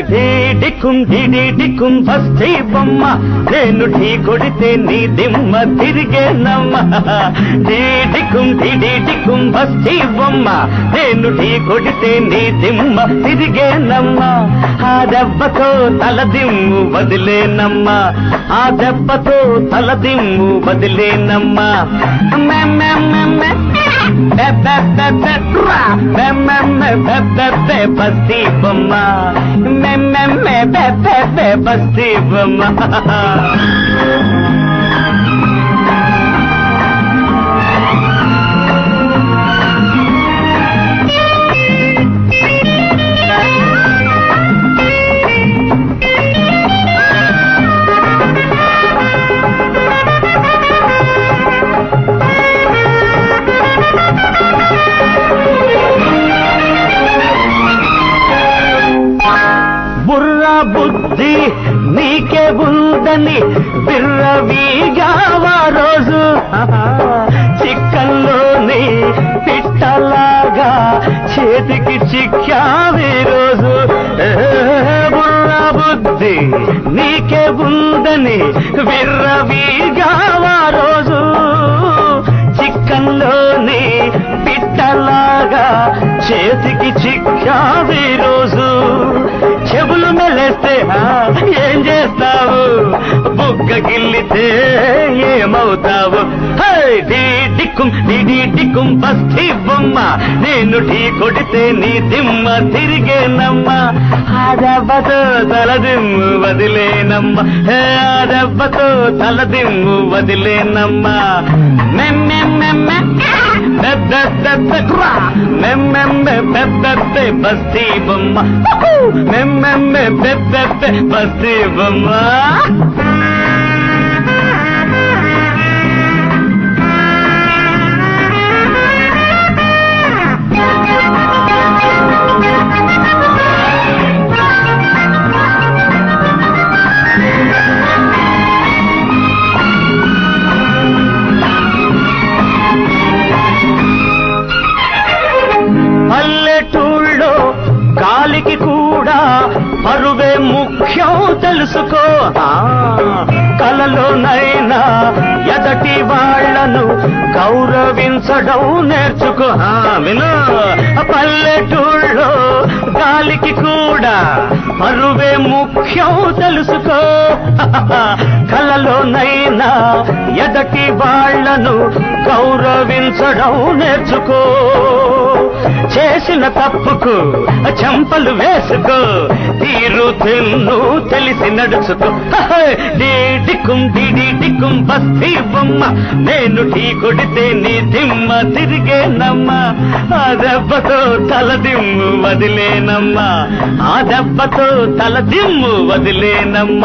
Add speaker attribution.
Speaker 1: ఢీ డిక్కుం DD డిక్కుం బస్తీ బొమ్మ. నేను ఢీ కొడితే నీ దిమ్మ తిరిగేనమ్మ. ఢీ డిక్కుం డిడి డిక్కుం బస్తీ బొమ్మ. నేను ఢీ కొడితే నీ దిమ్మ తిరిగేనమ్మ. ఆ దెబ్బతో తల దిమ్ము వదిలేనమ్మ. ఆ దెబ్బతో తల దిమ్ము వదిలేనమ్మ. बस्ती बम्मा मैं मैं मैं बस्ती बम्मा బుర్ర బుద్ధి నీకే ఉందని బిర్రవీగావా రోజు? చిక్కల్లోని పిట్టలాగా చేతికి చిక్కావి రోజు. బుర్ర బుద్ధి నీకే ఉందని బిర్రవీగావా రోజు? చిక్కల్లోని పిట్టలాగా చేతికి చిక్కావి రోజు. చెవులు మెలేస్తే ఏం చేస్తావు? బుగ్గ గిల్లితే ఏమవుతావు? డిక్కుం డిడి డిక్కుం బస్తీ బొమ్మ నేను ఢీ కొడితే నీ దిమ్మ తిరిగేనమ్మ. ఆ దెబ్బతో తలదిమ్ము వదిలేనమ్మ. హే, ఆ దెబ్బతో తలదిమ్ము వదిలేనమ్మ. మెమ్మె మెమ్మె బస్తీ అరువే ముఖ్యం తెలుసుకో. ఆ, కలలోనైనా ఎదటి వాళ్ళను గౌరవించడం నేర్చుకో. ఆ, విను. పల్లెటూళ్ళో గాలికి కూడా అరువే ముఖ్యం తెలుసుకో. కలలోనైనా ఎదటి వాళ్ళను గౌరవించడం నేర్చుకో. చేసిన తప్పుకు చెంపలు వేసుకో. తీరు తిన్ను తెలిసి నడుచుకో. డిక్కుం డిడి డిక్కుం బస్తీ బొమ్మ. నేను టీ కొడితే నీ దిమ్మ తిరిగేనమ్మ. ఆ దెబ్బతో తల దిమ్ము వదిలేనమ్మ. ఆ దెబ్బతో తల దిమ్ము వదిలేనమ్మ.